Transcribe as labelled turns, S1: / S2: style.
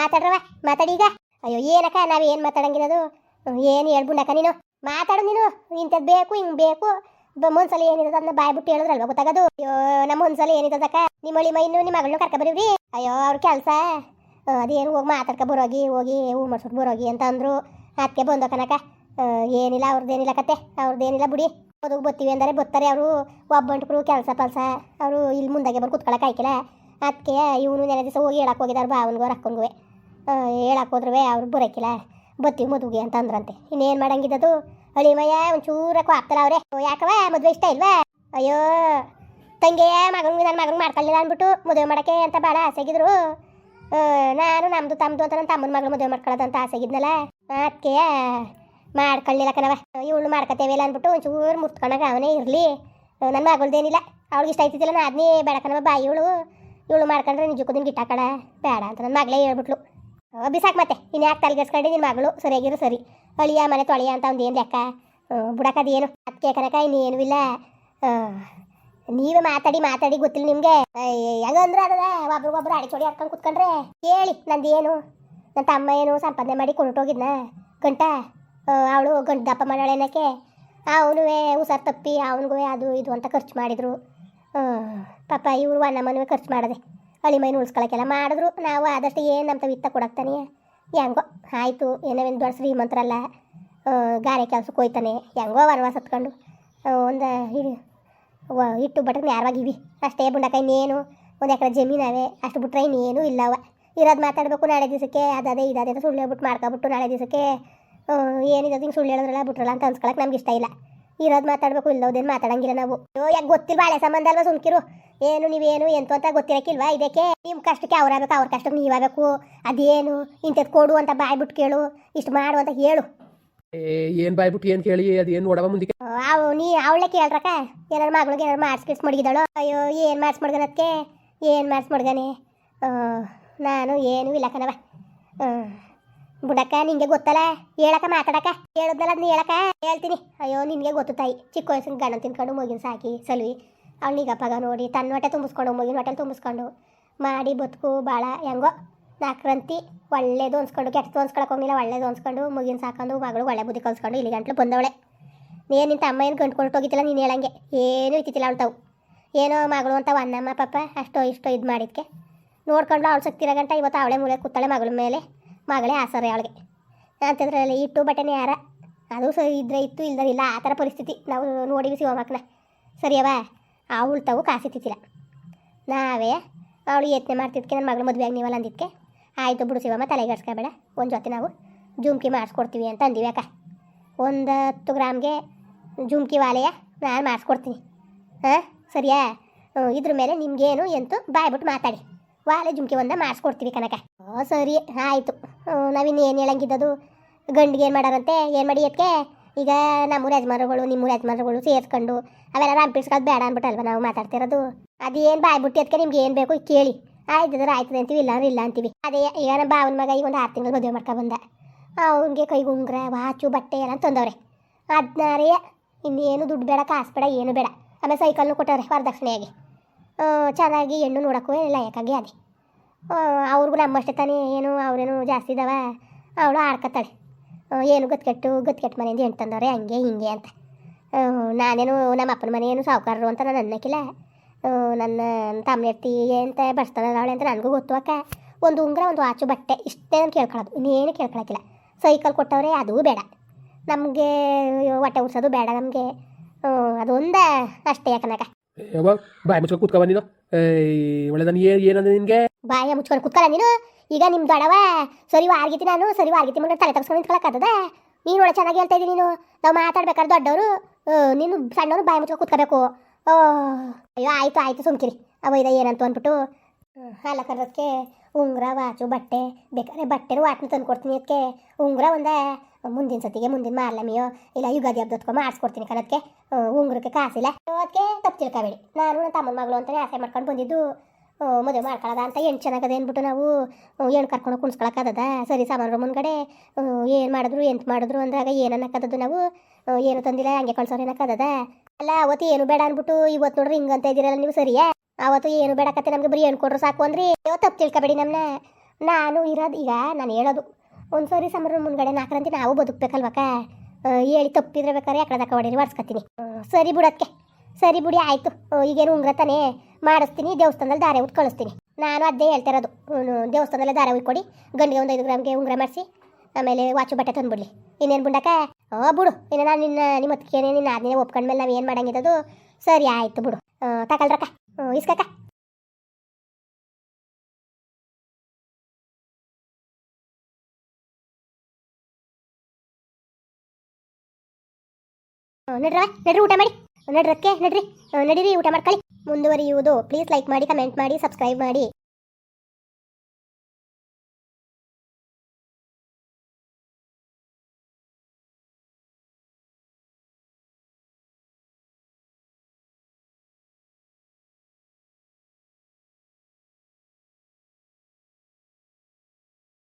S1: ಮಾತಾಡ್ರವ? ಮಾತಾಡೀಗ ಅಯ್ಯೋ, ಏನಕ್ಕ ನಾವೇನು ಮಾತಾಡಂಗಿರೋದು ಏನು ಹೇಳ್ಬಿಡಕ್ಕ ನೀನು? ಮಾತಾಡು ನೀನು. ಇಂಥದ್ದು ಬೇಕು, ಹಿಂಗೆ ಬೇಕು. ಮುಂದ್ಸಲ ಏನಿರೋದು ಅದನ್ನ ಬಾಯ್ ಬಿಟ್ಟು ಹೇಳಿದ್ರಲ್ವ ಗೊತ್ತಾಗೋದು? ಅಯ್ಯೋ ನಮ್ಮ ಒಂದ್ಸಲ ಏನಿರೋದಕ್ಕ ನಿಮ್ಮ ಮಳಿ ಮೈನು ನಿಮ್ಮ ಮಗಳನ್ನ ಕರ್ಕ ಬರೀವ್ರಿ? ಅಯ್ಯೋ, ಅವ್ರ ಕೆಲಸ. ಅದೇನು ಹೋಗಿ ಮಾತಾಡ್ಕ ಬರೋಗಿ, ಹೋಗಿ ಹೂ ಮಾಡ್ಸೋದು ಬರೋಗಿ ಅಂತ ಅಂದರು. ಅದಕ್ಕೆ ಬಂದು ಕನಕ ಏನಿಲ್ಲ ಅವ್ರದ್ದೇನಿಲ್ಲ ಕತೆ. ಅವ್ರದ್ದೇನಿಲ್ಲ ಬಿಡಿ. ಓದೋಗಿ ಬತ್ತೀವಿ ಅಂದರೆ ಬರ್ತಾರೆ ಅವರು. ಒಬ್ಬಂಟ್ರು ಕೆಲಸ ಪಲ್ಸ. ಅವರು ಇಲ್ಲಿ ಮುಂದಾಗೆ ಬಂದು ಕುತ್ಕೊಳಕ್ಕೆ ಆಯ್ಕಿಲ್ಲ. ಅದಕ್ಕೆ ಇವನು ನೆನೆ ದಿವಸ ಹೋಗಿ ಹೇಳಕ್ಕೆ ಹೋಗಿದ್ದಾರೆ ಅವನಿಗೆ ಅಕ್ಕನ್ಗೂ ಹೇಳಕ್ಕೆ ಹೋದ್ರೂ ಅವ್ರು ಬರೋಕ್ಕಿಲ್ಲ ಬತ್ತೀವಿ ಮದುವೆಗೆ ಅಂತ ಅಂದ್ರಂತೆ. ಇನ್ನೇನು ಮಾಡಂಗಿದ್ದದು? ಅಳಿಮಯ್ಯ ಒಂಚೂರಕ್ಕೂ ಆಗ್ತಾರ ಅವ್ರೆ. ಯಾಕವ ಮದುವೆ ಇಷ್ಟ ಇಲ್ವಾ? ಅಯ್ಯೋ ತಂಗಿಯ ಮಗನಿಗೆ ನನ್ನ ಮಗನಿಗೆ ಮಾಡ್ಕೊಳ್ಳಿಲ್ಲ ಅಂದ್ಬಿಟ್ಟು ಮದುವೆ ಮಾಡೋಕ್ಕೆ ಅಂತ ಭಾಳ ಆಸೆಗಿದ್ರು. ನಾನು ನಮ್ಮದು ತಮ್ಮದು ಅಂತ ನನ್ನ ತಮ್ಮನ ಮಗಳು ಮದುವೆ ಅಂತ ಆಸೆಗಿದ್ನಲ್ಲ. ಅದಕ್ಕೆ ಮಾಡ್ಕೊಳ್ಳಿಲ್ಲ ಕಣವ ಇವಳು ಮಾಡ್ಕೊತೇವೆ ಇಲ್ಲ ಅಂದ್ಬಿಟ್ಟು ಒಂಚೂರು ಮುತ್ಕೊಳಕ್ಕೆ ಅವನೇ ಇರಲಿ. ನನ್ನ ಮಗಳ್ದೇನಿಲ್ಲ. ಅವ್ಳಿಗೆ ಇಷ್ಟ ಆಯ್ತಿದ್ದಿಲ್ಲ ನಾ ಅದನ್ನೇ ಬೇಡ ಕಣವ ಬಾಯಿ ಇವಳು. ಇವಳು ಮಾಡ್ಕೊಂಡ್ರೆ ನಿಜಕ್ಕೂ ಗಿಟ್ಟ ಇಟ್ಟಾಕಡ ಬೇಡ ಅಂತ ನನ್ನ ಮಗಳೇ ಹೇಳ್ಬಿಟ್ಲು. ಬಿಸಾಕ್ ಮತ್ತೆ. ಇನ್ನು ಯಾಕೆ ತಲೆಗೆಸ್ಕೊಂಡು ನಿನ್ನ ಮಗಳು? ಸರಿಯಾಗಿರು ಸರಿ. ಅಳಿಯ ಮನೆ ತೊಳೆಯ ಅಂತ ಒಂದು ಏನು ಲೆಕ್ಕ? ಬಿಡಕದು ಏನು? ಅದಕ್ಕೆ ಕನಕ ಇನ್ನೇನು ಇಲ್ಲ. ನೀವೇ ಮಾತಾಡಿ ಮಾತಾಡಿ ಗೊತ್ತಿಲ್ಲ ನಿಮಗೆ. ಹೆಂಗಂದ್ರೆ ಅದ ಒಬ್ರಿಗೊಬ್ರು ಅಡಿಚೋಡಿ ಹಾಕೊಂಡು ಕುತ್ಕೊಂಡ್ರೆ ಹೇಳಿ ಏನು? ನನ್ನ ತಮ್ಮ ಏನು ಸಂಪಾದನೆ ಮಾಡಿ ಕೊಂಡೋಗಿದ್ನ ಗಂಟ? ಅವಳು ಗಂಟು ದಪ್ಪ ಮಾಡಾಳೇನಕ್ಕೆ ಅವನು ಹುಷಾರು ತಪ್ಪಿ ಅವನಿಗೂ ಅದು ಇದು ಅಂತ ಖರ್ಚು ಮಾಡಿದರು. ಪಾಪ, ಇವರು ಅನ್ನ ಮನವೇ ಖರ್ಚು ಮಾಡಿದೆ ಅಳಿಮೈನ ಉಳಿಸ್ಕೊಳಕ್ಕೆಲ್ಲ ಮಾಡಿದ್ರು. ನಾವು ಆದಷ್ಟು ಏನು ನಮ್ಮ ವಿತ್ತ ಕೊಡಕ್ತಾನೆ. ಹೆಂಗೋ, ಆಯಿತು ಏನೇನು ದೊಡ್ಡ ಶ್ರೀಮಂತರಲ್ಲ ಗಾರೆ ಕೆಲಸಕ್ಕೆ ಹೋಯ್ತಾನೆ. ಹೆಂಗೋ ವನವಾಸ ಹತ್ಕೊಂಡು ಒಂದು ಇಟ್ಟು ಬಟ್ಟೆ ನ್ಯಾರವಾಗಿವಿ ಅಷ್ಟೇ ಬುಂಡಕ್ಕ ಇನ್ನೇನು, ಒಂದು ಎಕರೆ ಜಮೀನವೆ, ಅಷ್ಟು ಬಿಟ್ರೆ ಇನ್ನೇನು ಇಲ್ಲವ. ಇರೋದು ಮಾತಾಡಬೇಕು ನಾಳೆ ದಿವಸಕ್ಕೆ, ಅದೇ ಇದಾದೆ ಸುಳ್ಳು ಹೇಳ್ಬಿಟ್ಟು ಮಾಡ್ಕೊಬಿಟ್ಟು ನಾಳೆ ದಿವಸಕ್ಕೆ ಏನಿದೆ ಹಿಂಗೆ ಸುಳ್ಳು ಹೇಳಿದ್ರಲ್ಲ, ಬಿಟ್ರಲ್ಲ ಅಂತ ಅನ್ಸ್ಕೊಳಕ್ಕೆ ನಮ್ಗೆ ಇಷ್ಟ ಇಲ್ಲ. ಇರೋದು ಮಾತಾಡ್ಬೇಕು ಇಲ್ಲೋದೇನು ಮಾತಾಡಂಗಿಲ್ಲ ನಾವು. ಅಯ್ಯೋ ಯಾಕೆ ಗೊತ್ತಿಲ್ಲ ಬಾಳೆ ಸಂಬಂಧ ಅಲ್ವಾ ಸುಮ್ಕಿರು? ಏನು ನೀವೇನು ಎಂತ ಅಂತ ಗೊತ್ತಿರಕ್ಕಿಲ್ವಾ ಇದಕ್ಕೆ? ನಿಮ್ಮ ಕಷ್ಟಕ್ಕೆ ಅವ್ರಾಗಬೇಕು ಅವ್ರ ಕಷ್ಟಕ್ಕೆ ನೀವಾಗಬೇಕು ಅದೇನು ಇಂಥದ್ದು ಕೊಡು ಅಂತ ಬಾಯ್ಬಿಟ್ಟು ಕೇಳು ಇಷ್ಟು ಮಾಡು ಅಂತ ಹೇಳು.
S2: ಏನು ಬಾಯ್ಬಿಟ್ಟು ಏನು ಕೇಳಿ ಅದೇನು ನೋಡವ ಮುಂದಕ್ಕೆ
S1: ಅವು ನೀ ಅವಳೆ ಕೇಳ್ರಕ್ಕ ಏನಾರು ಮಗಳಿಗೆ ಏನಾರು ಮಾಡ್ಸ್ ಗಿಡ್ಸ್ ಮಡಗಿದಾಳು? ಅಯ್ಯೋ ಏನು ಮಾಡ್ಸ್ ಮಡ್ಗನದಕ್ಕೆ ಏನು ಮಾಡ್ಸ್ ಮಡ್ಗನೆ? ನಾನು ಏನು ಇಲ್ಲ ಕಣವ ಬುಡಕ್ಕ, ನಿಂಗೆ ಗೊತ್ತಲ್ಲ? ಹೇಳಕ ಮಾತಾಡಕ ಹೇಳದ್ನಲ್ಲ ಅದನ್ನ ಹೇಳಕ ಹೇಳ್ತೀನಿ. ಅಯ್ಯೋ, ನಿನಗೆ ಗೊತ್ತು ತಾಯಿ. ಚಿಕ್ಕ ವಯಸ್ಸಿನ ಗಂಡ ತಿನ್ಕೊಂಡು ಮಗಿನ ಸಾಕಿ ಸಲ್ವಿ ಅವ್ನಿಗೆ ಅಪ್ಪಗ ನೋಡಿ, ತನ್ನ ಹೊಟ್ಟೆ ತುಂಬಿಸ್ಕೊಂಡು, ಮಗಿನ ಹೊಟ್ಟೆಲಿ ತುಂಬಿಸ್ಕೊಂಡು. ಮಾಡಿ ಬದುಕು ಭಾಳ ಹೆಂಗೋ. ನಾಲ್ಕರಂತಿ ಒಳ್ಳೇದು ಅನ್ಸ್ಕೊಂಡು, ಕೆಟ್ಟದು ಅನ್ಸ್ಕೊಳಕ್ಕೆ ಹೋಗಿಲ್ಲ ಒಳ್ಳೇದು ಅನ್ಸ್ಕೊಂಡು, ಮಗಿನ ಸಾಕೊಂಡು, ಮಗಳು ಒಳ್ಳೆ ಬುದ್ಧಿ ಕಲ್ಸ್ಕೊಂಡು ಇಲ್ಲಿ ಗಂಟ್ಲು ಬಂದವಳೆ. ನೀನು ನಿಂತ ಅಮ್ಮ ಏನು ಗಂಟು ಹೋಗಿತ್ತಿಲ್ಲ, ನೀನು ಹೇಳಂಗೆ. ಏನೂ ಇತ್ತಿಲ್ಲ ಅವಳು ತಾವು. ಏನೋ ಮಗಳು ಅಂತ ಅನ್ನಮ್ಮ ಪಾಪ ಅಷ್ಟೋ ಇಷ್ಟೋ ಇದು ಮಾಡಿದ್ಕೆ. ನೋಡ್ಕೊಂಡು ಅವಳು ಸಕ್ತಿರೋ ಗಂಟ, ಇವತ್ತು ಅವಳೆ ಮೂಲೆ ಕೂತಾಳೆ ಮಗಳ ಮೇಲೆ. ಮಗಳೇ ಆಸರೆ ಅವಳಿಗೆ. ಅಂತಂದ್ರಲ್ಲಿ ಇಟ್ಟು ಬಟ್ಟೆನೇ ಯಾರ? ಅದು ಸರಿ ಇದ್ರೆ ಇತ್ತು ಇಲ್ಲದಿಲ್ಲ ಇಲ್ಲ, ಆ ಥರ ಪರಿಸ್ಥಿತಿ. ನಾವು ನೋಡಿವಿ ಶಿವಮಕ್ಕನ ಸರಿಯವಾ ಅವಳು ತಾವು ಕಾಸಿತ್ತಿಲ್ಲ ನಾವೇ ಅವಳು ಯತ್ನೆ ಮಾಡ್ತಿದ್ಕೆ, ನನ್ನ ಮಗಳು ಮದುವೆ ನೀವಲ್ಲ ಅಂದಿದ್ಕೆ. ಆಯಿತು ಬಿಡು ಶಿವಮ್ಮ ತಲೆಗೆಡ್ಸ್ಕೊಬೇಡ ಒಂದು ಜೊತೆ ನಾವು ಜುಮ್ಕಿ ಮಾಡಿಸ್ಕೊಡ್ತೀವಿ ಅಂತ ಅಂದಿವಿ ಅಕ್ಕ. ಒಂದು ಹತ್ತು ಗ್ರಾಮ್ಗೆ ಜುಮ್ಕಿ ವಾಲೆಯ ನಾನು ಮಾಡಿಸ್ಕೊಡ್ತೀನಿ. ಹಾಂ? ಸರಿಯಾ? ಇದ್ರ ಮೇಲೆ ನಿಮಗೇನು ಎಂತು ಬಾಯ್ಬಿಟ್ಟು ಮಾತಾಡಿ. ವಾಲೆ ಜುಮ್ಕಿ ಒಂದ ಮಾಡಿಸ್ಕೊಡ್ತೀವಿ ಕನಕ ಓ ಸರಿ, ಆಯಿತು. ನಾವಿನ್ನು ಏನು ಹೇಳಂಗಿದ್ದದು? ಗಂಡಿಗೆ ಏನು ಮಾಡಾರಂತೆ? ಏನು ಮಾಡಿ ಅದಕ್ಕೆ ಈಗ ನಮ್ಮೂರ ಯಜಮಾನರುಗಳು, ನಿಮ್ಮೂರ ಯಜಮಾನರುಗಳು ಸೇರಿಸ್ಕೊಂಡು ಅವೆಲ್ಲ ರಂಪಿಡ್ಸ್ಕೊಳ್ಳೋದು ಬೇಡ ಅಂದ್ಬಿಟ್ಟಲ್ವ ನಾವು ಮಾತಾಡ್ತಿರೋದು? ಅದೇನು ಬಾಯ್ಬಿಟ್ಟು ಅದಕ್ಕೆ ನಿಮ್ಗೆ ಏನು ಬೇಕು ಕೇಳಿ. ಆಯ್ತದ್ರೆ ಆಯ್ತದೆ ಅಂತೀವಿ ಇಲ್ಲ ಅಂದ್ರೆ ಇಲ್ಲ ಅಂತೀವಿ. ಅದೇ, ಈಗ ನಮ್ಮ ಬಾವನ ಮಗ ಈಗ ಒಂದು ಆರು ತಿಂಗಳು ಮದುವೆ ಮಾಡ್ಕೊಂಡು ಬಂದ. ಅವನಿಗೆ ಕೈಗೆ ಉಂಗ್ರ, ವಾಚು, ಬಟ್ಟೆ ಎಲ್ಲ ತಂದವ್ರೆ. ಅದನ್ನಾರೇ ಇನ್ನೇನು ದುಡ್ಡು ಬೇಡ, ಕಾಸು ಬೇಡ, ಏನು ಬೇಡ. ಆಮೇಲೆ ಸೈಕಲ್ನು ಕೊಟ್ಟವ್ರೆ ವರದಕ್ಷಿಣೆಯಾಗಿ. ಚೆನ್ನಾಗಿ ಹೆಣ್ಣು ನೋಡೋಕ್ಕೂ ಲಯಕ್ಕಾಗಿ ಅದೇ ಅವ್ರಿಗೂ ನಮ್ಮಷ್ಟೇ ತಾನೇ ಏನು ಅವರೇನು ಜಾಸ್ತಿ ಇದಾವ? ಅವಳು ಆಡ್ಕತ್ತಾಳೆ. ಆ, ಏನು ಗತ್ಕೆಟ್ಟು ಗತ್ಕೆಟ್ಟು ಮನೆಯಿಂದ ಹೆಣ್ಣು ತಂದವ್ರೆ ಹಂಗೆ ಹಿಂಗೆ ಅಂತ. ನಾನೇನು ನಮ್ಮ ಅಪ್ಪನ ಮನೆಯೇನು ಸಾವುಕಾರರು ಅಂತ ನಾನು ಅನ್ನಕ್ಕಿಲ್ಲ ನನ್ನ ತಮ್ಮ ಎತ್ತಿ ಅಂತ ಬಡ್ಸ್ತಾಳೆ ಅವಳೆ ಅಂತ ನನಗೂ ಗೊತ್ತು ಅಕ್ಕ. ಒಂದು ಉಂಗುರ ಒಂದು ವಾಚು ಬಟ್ಟೆ ಇಷ್ಟೇ ನಾನು ಕೇಳ್ಕೊಳ್ಳೋದು ಇನ್ನೇನು ಕೇಳ್ಕೊಳಕ್ಕಿಲ್ಲ. ಸೈಕಲ್ ಕೊಟ್ಟವ್ರೆ ಅದೂ ಬೇಡ. ನಮಗೆ ಹೊಟ್ಟೆ ಉರ್ಸೋದು ಬೇಡ ನಮಗೆ. ಅದೊಂದೇ ಅಷ್ಟೇ ಯಾಕನಕ
S2: ಬಾಯ್ ಮುಚ್ಕೊಂಡು ಕೂತ್ಕವ ನೀನು ಏಯ್, ಒಳ್ಳೆ ನಾನು ಏನು ಏನಂದ್ರೆ ನಿನಗೆ
S1: ಬಾಯ ಮುಚ್ಕೊಂಡು ಕುತ್ಕಲ್ಲ ನೀನು ಈಗ ನಿಮ್ಮ ದೊಡವ ಸರಿ ವಾರ್ಗಿತಿ ನಾನು ಸರಿ ವಾರ್ಗಿತಿ ಮಗ ತಲೆ ತಗ್ಸ್ಕೊಂಡು ನಿಂತ್ಕೊಳಕ್ಕದ ನೀನು ಒಳ್ಳೆ ಚೆನ್ನಾಗಿ ಹೇಳ್ತಾ ಇದ್ದೀನಿ ನೀನು ನಾವು ಮಾತಾಡ್ಬೇಕಾದ್ರೆ ದೊಡ್ಡವರು ನೀನು ಸಣ್ಣವರು ಬಾಯಿ ಮುಚ್ಕೊಂಡು ಕುತ್ಕೋಬೇಕು ಓ ಅಯ್ಯೋ ಆಯ್ತು ಆಯ್ತು ಸುಮ್ಕಿರಿ ಅವ ಇದ ಏನಂತ ಅಂದ್ಬಿಟ್ಟು ಹಾಲ ಕರೋದಕ್ಕೆ ಉಂಗುರ, ವಾಚು, ಬಟ್ಟೆ ಬೇಕಾದ್ರೆ ಬಟ್ಟೆನೂ ವಾಟ್ನ ತಂದು ಕೊಡ್ತೀನಿ ಅದಕ್ಕೆ ಉಂಗುರ ಒಂದೇ, ಮುಂದಿನ ಸತಿಗೆ ಮುಂದಿನ ಮಾರ್ಲಮಿಯೋ, ಇಲ್ಲ ಯುಗಾದಿ ಹಬ್ಬದತ್ಕೊ ಮಾಡಿಸ್ಕೊಡ್ತೀನಿ ಕಣದಕ್ಕೆ ಉಂಗುರಕ್ಕೆ ಕಾಸಿಲ್ಲ. ಅದಕ್ಕೆ ತಪ್ಪು ನಾನು ನನ್ನ ತಮ್ಮನ ಮಗಳು ಅಂತಲೇ ಆಸೆ ಮಾಡ್ಕೊಂಡು ಬಂದಿದ್ದು. ಮದುವೆ ಮಾಡ್ಕೊಳ್ಳೋದ ಅಂತ ಹೆಣ್ಣು ಚೆನ್ನಾಗದೆ ಅಂದ್ಬಿಟ್ಟು ನಾವು ಹೆಣ್ಣು ಕರ್ಕೊಂಡು ಕುಣಿಸ್ಕೊಳಕ್ಕದ ಸರಿ ಸಾಮಾನ್ಯ ಮುಂದ್ಗಡೆ ಏನು ಮಾಡಿದ್ರು, ಎಂತ ಮಾಡಿದ್ರು ಅಂದಾಗ ಏನನ್ನಕ್ಕದದು ನಾವು? ಏನು ತಂದಿಲ್ಲ, ಹಂಗೆ ಕಳ್ಸೋರು ಏನಕ್ಕದ ಅಲ್ಲ ಅವತ್ತು ಏನು ಬೇಡ ಅಂದ್ಬಿಟ್ಟು ಇವತ್ತು ನೋಡ್ರಿ ಹಿಂಗಂತ ಇದ್ದೀರಲ್ಲ ನೀವು ಸರಿಯಾ? ಅವತ್ತು ಏನು ಬೇಡಕತ್ತೆ ನಮ್ಗೆ ಬರೀ ಏನು ಕೊಡ್ರು ಸಾಕು ಅಂದ್ರಿ. ತಪ್ಪು ತಿಳ್ಕೊಬೇಡಿ ನಮ್ಮನ್ನ ನಾನು ಇರೋದು ಈಗ ನಾನು ಹೇಳೋದು. ಒಂದು ಸರಿ ಸಮರ ಮುಂದ್ಗಡೆ ನಾಲ್ಕರಂತೆ ನಾವು ಬದುಕಬೇಕಲ್ವಕ್ಕ? ಹೇಳಿ ತಪ್ಪಿದ್ರೆ ಬೇಕಾದ್ರೆ ಯಾಕಡೆ ಹೊಡೀರಿ ಒರ್ಸ್ಕೊತೀನಿ ಸರಿ ಬಿಡೋಕ್ಕೆ ಸರಿ ಬಿಡಿ, ಆಯಿತು. ಈಗೇನು ಉಂಗ್ರ ತಾನೇ ಮಾಡಿಸ್ತೀನಿ, ದೇವಸ್ಥಾನದಲ್ಲಿ ದಾರೆ ಉಟ್ ಕಳಿಸ್ತೀನಿ. ನಾನು ಅದೇ ಹೇಳ್ತಾ ಇರೋದು. ದೇವಸ್ಥಾನದಲ್ಲೇ ದಾರೆ ಉಟ್ಕೊಡಿ ಗಂಡಿಗೆ ಒಂದು ಐದು ಗ್ರಾಮ್ಗೆ ಉಂಗ್ರ ಮಾಡಿಸಿ, ಆಮೇಲೆ ವಾಚು ಬಟ್ಟೆ ತಂದುಬಿಡ್ಲಿ. ಇನ್ನೇನು ಬಿಡಕ್ಕ? ಓ ಬಿಡು. ಇನ್ನು ನಾನು ನಿನ್ನ ನಿಮ್ಮ ನಿನ್ನ ಆದ್ಮೇಲೆ ಒಪ್ಕೊಂಡ್ಮೇಲೆ ನಾವು ಏನು ಮಾಡಂಗಿದ್ದದು? ಸರಿ, ಆಯಿತು ಬಿಡು. ತಗೊಳ್ರಕ್ಕ. ಇಸ್ಕಕ್ಕ ನಡ್ರವ ನಡ್ರಿ ಊಟ ಮಾಡಿ. ನಡ್ರಕ್ಕೆ ನಡ್ರಿ. ನಡೀರಿ, ಊಟ ಮಾಡ್ಕೊಳ್ಳಿ. ಮುಂದುವರಿಯುವುದು. ಪ್ಲೀಸ್ ಲೈಕ್ ಮಾಡಿ ಕಮೆಂಟ್ ಮಾಡಿ ಸಬ್ಸ್ಕ್ರೈಬ್ ಮಾಡಿ.